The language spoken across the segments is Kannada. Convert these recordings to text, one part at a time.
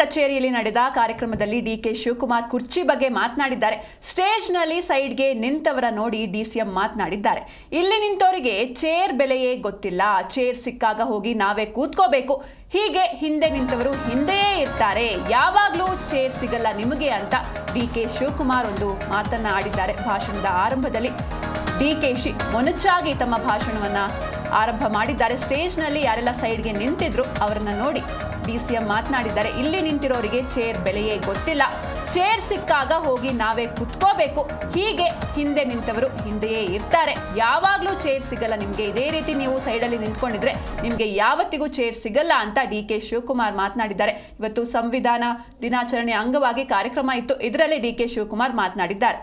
ಕಚೇರಿಯಲ್ಲಿ ನಡೆದ ಕಾರ್ಯಕ್ರಮದಲ್ಲಿ ಡಿಕೆ ಶಿವಕುಮಾರ್ ಕುರ್ಚಿ ಬಗ್ಗೆ ಮಾತನಾಡಿದ್ದಾರೆ. ಸ್ಟೇಜ್ನಲ್ಲಿ ಸೈಡ್ಗೆ ನಿಂತವರ ನೋಡಿ ಡಿಸಿಎಂ ಮಾತನಾಡಿದ್ದಾರೆ. ಇಲ್ಲಿ ನಿಂತವರಿಗೆ ಚೇರ್ ಬೆಲೆಯೇ ಗೊತ್ತಿಲ್ಲ. ಚೇರ್ ಸಿಕ್ಕಾಗ ಹೋಗಿ ನಾವೇ ಕೂತ್ಕೋಬೇಕು. ಹೀಗೆ ಹಿಂದೆ ನಿಂತವರು ಹಿಂದೆಯೇ ಇರ್ತಾರೆ. ಯಾವಾಗಲೂ ಚೇರ್ ಸಿಗಲ್ಲ ನಿಮಗೆ ಅಂತ ಡಿ ಕೆ ಶಿವಕುಮಾರ್ ಒಂದು ಮಾತನ್ನ ಆಡಿದ್ದಾರೆ ಭಾಷಣದ ಆರಂಭದಲ್ಲಿ. ಡಿಕೆಶಿ ಮೊನಚಾಗಿ ತಮ್ಮ ಭಾಷಣವನ್ನ ಆರಂಭ ಮಾಡಿದ್ದಾರೆ. ಸ್ಟೇಜ್ನಲ್ಲಿ ಯಾರೆಲ್ಲ ಸೈಡ್ಗೆ ನಿಂತಿದ್ರು ಅವರನ್ನ ನೋಡಿ ಡಿಸಿಎಂ ಮಾತನಾಡಿದ್ದಾರೆ. ಇಲ್ಲಿ ನಿಂತಿರೋರಿಗೆ ಚೇರ್ ಬೆಲೆಯೇ ಗೊತ್ತಿಲ್ಲ. ಚೇರ್ ಸಿಕ್ಕಾಗ ಹೋಗಿ ನಾವೇ ಕುತ್ಕೋಬೇಕು. ಹೀಗೆ ಹಿಂದೆ ನಿಂತವರು ಹಿಂದೆಯೇ ಇರ್ತಾರೆ. ಯಾವಾಗಲೂ ಚೇರ್ ಸಿಗಲ್ಲ ನಿಮಗೆ. ಇದೇ ರೀತಿ ನೀವು ಸೈಡಲ್ಲಿ ನಿಂತ್ಕೊಂಡಿದ್ರೆ ನಿಮಗೆ ಯಾವತ್ತಿಗೂ ಚೇರ್ ಸಿಗಲ್ಲ ಅಂತ ಡಿ ಕೆ ಶಿವಕುಮಾರ್ ಮಾತನಾಡಿದ್ದಾರೆ. ಇವತ್ತು ಸಂವಿಧಾನ ದಿನಾಚರಣೆ ಅಂಗವಾಗಿ ಕಾರ್ಯಕ್ರಮ ಇತ್ತು. ಇದರಲ್ಲಿ ಡಿ ಕೆ ಶಿವಕುಮಾರ್ ಮಾತನಾಡಿದ್ದಾರೆ.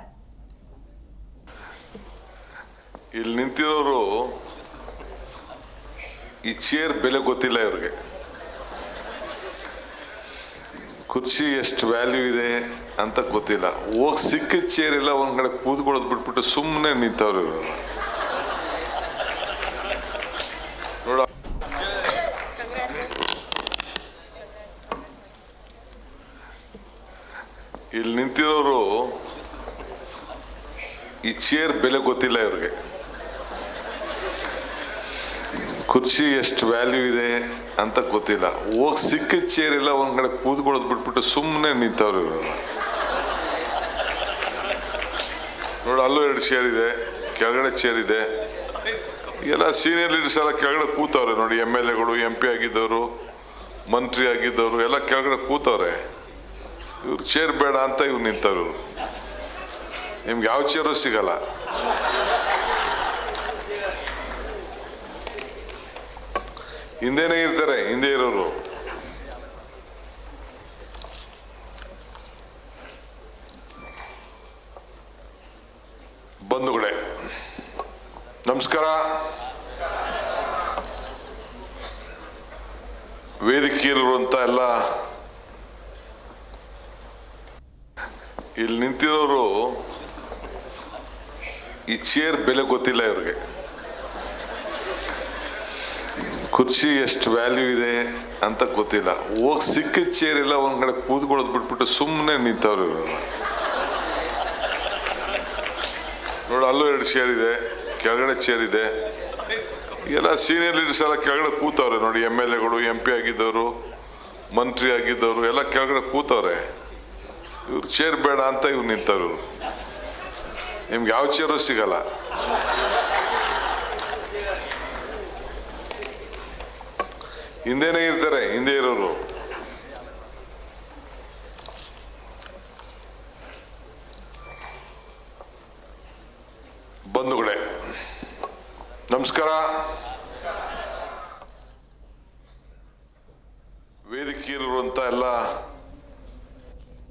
ಇಲ್ಲಿ ನಿಂತಿರೋರು ಈ ಚೇರ್ ಬೆಲೆ ಗೊತ್ತಿಲ್ಲ ಇವ್ರಿಗೆ. ಕುರ್ಚಿ ಎಷ್ಟು ವ್ಯಾಲ್ಯೂ ಇದೆ ಅಂತ ಗೊತ್ತಿಲ್ಲ. ಹೋಗಿ ಸಿಕ್ಕಿದ ಚೇರ್ ಎಲ್ಲ ಒಂದ್ ಕಡೆ ಕೂತ್ಕೊಳ್ಳೋದು ಬಿಟ್ಬಿಟ್ಟು ಸುಮ್ಮನೆ ನಿಂತವ್ರು ಇಲ್ಲಿ ನಿಂತಿರೋರು ಈ ಚೇರ್ ಬೆಲೆ ಗೊತ್ತಿಲ್ಲ ಇವ್ರಿಗೆ. ಕುರ್ಚಿ ಎಷ್ಟು ವ್ಯಾಲ್ಯೂ ಇದೆ ಅಂತ ಗೊತ್ತಿಲ್ಲ. ಹೋಗಿ ಸಿಕ್ಕಿದ ಚೇರ್ ಒಂದು ಕಡೆ ಕೂತ್ಕೊಳ್ಳೋದು ಬಿಟ್ಬಿಟ್ಟು ಸುಮ್ಮನೆ ನಿಂತವ್ರು ಇವರು. ನೋಡಿ, ಅಲ್ಲೂ ಎರಡು ಚೇರ್ ಇದೆ, ಕೆಳಗಡೆ ಚೇರ್ ಇದೆ. ಎಲ್ಲ ಸೀನಿಯರ್ ಲೀಡರ್ಸ್ ಎಲ್ಲ ಕೆಳಗಡೆ ಕೂತವ್ರೆ ನೋಡಿ ಎಂ ಎಲ್ ಎಗಳು ಎಂ ಪಿ ಆಗಿದ್ದವರು, ಮಂತ್ರಿ ಆಗಿದ್ದವರು, ಎಲ್ಲ ಕೆಳಗಡೆ ಕೂತವ್ರೆ. ಇವ್ರು ಚೇರ್ ಬೇಡ ಅಂತ ಇವ್ರು ನಿಂತವ್ರು. ನಿಮ್ಗೆ ಯಾವ ಚೇರು ಸಿಗಲ್ಲ. ಹಿಂದೆನೇ ಇರ್ತಾರೆ, ಹಿಂದೆ ಇರೋರು. ಬಂಧುಗಳೇ, ನಮಸ್ಕಾರ. ವೇದಿಕೆಯಲ್ಲಿರುವಂತ ಎಲ್ಲ ಇಲ್ಲಿ ನಿಂತಿರೋರು ಈ ಚೇರ್ ಬೆಲೆ ಗೊತ್ತಿಲ್ಲ ಇವ್ರಿಗೆ. ಕುರ್ಚಿ ಎಷ್ಟು ವ್ಯಾಲ್ಯೂ ಇದೆ ಅಂತ ಗೊತ್ತಿಲ್ಲ. ಹೋಗಿ ಸಿಕ್ಕಿದ ಚೇರ್ ಎಲ್ಲ ಒಂದ್ ಕಡೆ ಕೂತ್ಕೊಳ್ಳೋದು ಬಿಟ್ಬಿಟ್ಟು ಸುಮ್ಮನೆ ನಿಂತವ್ರು ಇವರು. ನೋಡಿ, ಅಲ್ಲೂ ಎರಡು ಚೇರ್ ಇದೆ, ಕೆಳಗಡೆ ಚೇರ್ ಇದೆ. ಎಲ್ಲ ಸೀನಿಯರ್ ಲೀಡರ್ಸ್ ಎಲ್ಲ ಕೆಳಗಡೆ ಕೂತವ್ರೆ ನೋಡಿ ಎಂ ಎಲ್ ಎಗಳು ಎಂ ಪಿ ಆಗಿದ್ದವರು, ಮಂತ್ರಿ ಆಗಿದ್ದವರು, ಎಲ್ಲ ಕೆಳಗಡೆ ಕೂತವ್ರೆ. ಇವ್ರು ಚೇರ್ ಬೇಡ ಅಂತ ಇವ್ರು ನಿಂತವ್ರು. ನಿಮ್ಗೆ ಯಾವ ಚೇರು ಸಿಗಲ್ಲ. ಹಿಂದೆನೇ ಇರ್ತಾರೆ ಹಿಂದೆ ಇರೋರು. ಬಂಧುಗಳೇ ನಮಸ್ಕಾರ. ವೇದಿಕೆಯಲ್ಲಿರುವಂತ ಎಲ್ಲ